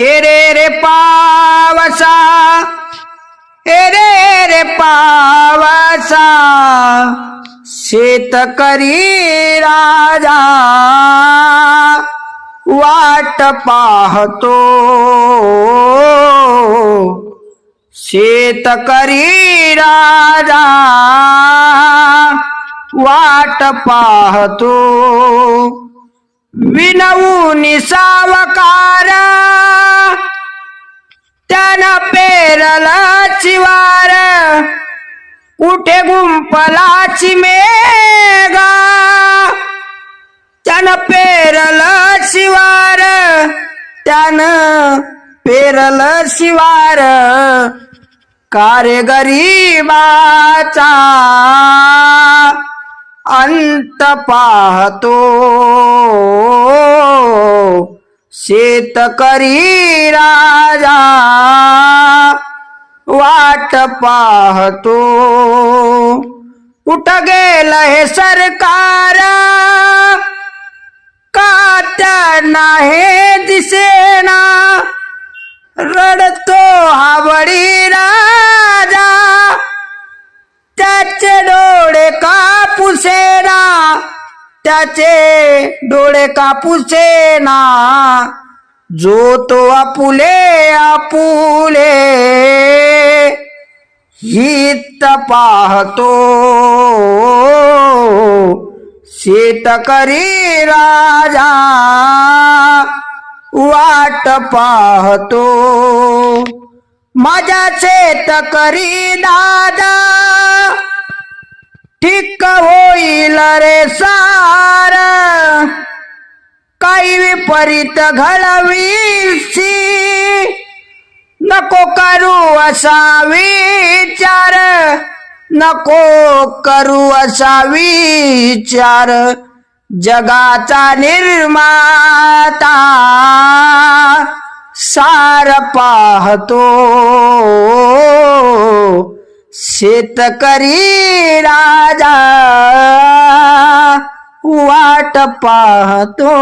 ए रे रे पावसा ए रे रे पावसा शेतकरी राजा वाट पाहतो. शेतकरी राजा वाट पाहतो. विनवून सावकार त्यानं पेरला चिवार. कुठे गुंपलाची मेगा त्यानं पेरलं शिवार त्यानं पेरलं शिवार कारे गरीबाचा अंत पाहतो. शेतकरी राजा वाट पाहतो. कुठ गेल हे सरकार? का त्यांना हे दिसेना? रडतो हा बळी राजा. त्याचे डोळे कापुसेना. त्याचे डोळे कापुसेना. जो तो आपुले आपुले हित पाहतो. शेतकरी राजा वाट पाहतो. माझ्या शेतकरी दादा ठीक होईल रे सा त्वरित घडवीसी नको करू असा विचार. नको करू असा विचार. जगाचा निर्माता. सार पाहतो. शेतकरी राजा. वाट पाहतो.